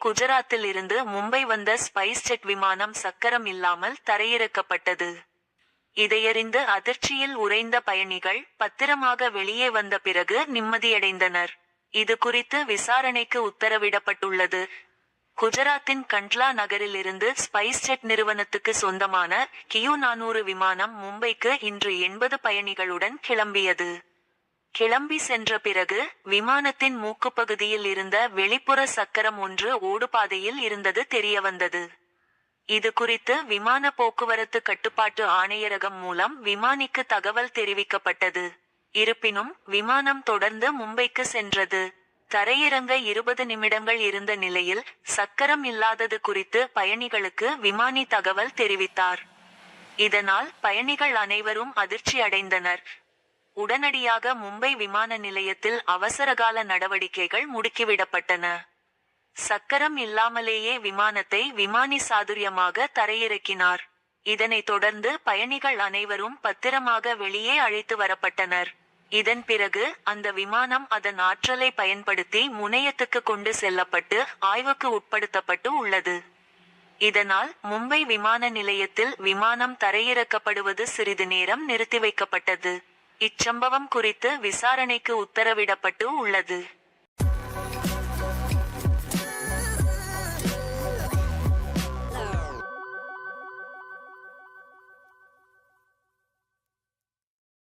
குஜராத்தில் இருந்து மும்பை வந்த ஸ்பைஸ் ஜெட் விமானம் சக்கரம் இல்லாமல் தரையிறக்கப்பட்டது. இதையறிந்து அதிர்ச்சியில் உறைந்த பயணிகள் பத்திரமாக வெளியே வந்த பிறகு நிம்மதியடைந்தனர். இது குறித்து விசாரணைக்கு உத்தரவிடப்பட்டுள்ளது. குஜராத்தின் கண்ட்லா நகரிலிருந்து ஸ்பைஸ் ஜெட் நிறுவனத்துக்கு சொந்தமான கியூ நானூறு விமானம் மும்பைக்கு இன்று எண்பது பயணிகளுடன் கிளம்பியது. கிளம்பி சென்ற பிறகு விமானத்தின் மூக்குப்பகுதியில் இருந்த வெளிப்புற சக்கரம் ஒன்று ஓடுபாதையில் இருந்தது தெரியவந்தது. இது குறித்து விமான போக்குவரத்து கட்டுப்பாட்டு ஆணையரகம் மூலம் விமானிக்கு தகவல் தெரிவிக்கப்பட்டது. இருப்பினும் விமானம் தொடர்ந்து மும்பைக்கு சென்றது. தரையிறங்க இருபது நிமிடங்கள் இருந்த நிலையில் சக்கரம் இல்லாதது குறித்து பயணிகளுக்கு விமானி தகவல் தெரிவித்தார். இதனால் பயணிகள் அனைவரும் அதிர்ச்சி அடைந்தனர் உடனடியாக மும்பை விமான நிலையத்தில் அவசரகால நடவடிக்கைகள் முடுக்கிவிடப்பட்டன. சக்கரம் இல்லாமலேயே விமானத்தை விமானி சாதுரியமாக தரையிறக்கினார். இதனைத் தொடர்ந்து பயணிகள் அனைவரும் பத்திரமாக வெளியே அழைத்து வரப்பட்டனர். இதன் பிறகு அந்த விமானம் அதன் ஆற்றலை பயன்படுத்தி முனையத்துக்கு கொண்டு செல்லப்பட்டு ஆய்வுக்கு உட்படுத்தப்பட்டு உள்ளது. இதனால் மும்பை விமான நிலையத்தில் விமானம் தரையிறக்கப்படுவது சிறிது நேரம் நிறுத்தி வைக்கப்பட்டது. இச்சம்பவம் குறித்து விசாரணைக்கு உத்தரவிடப்பட்டு உள்ளது.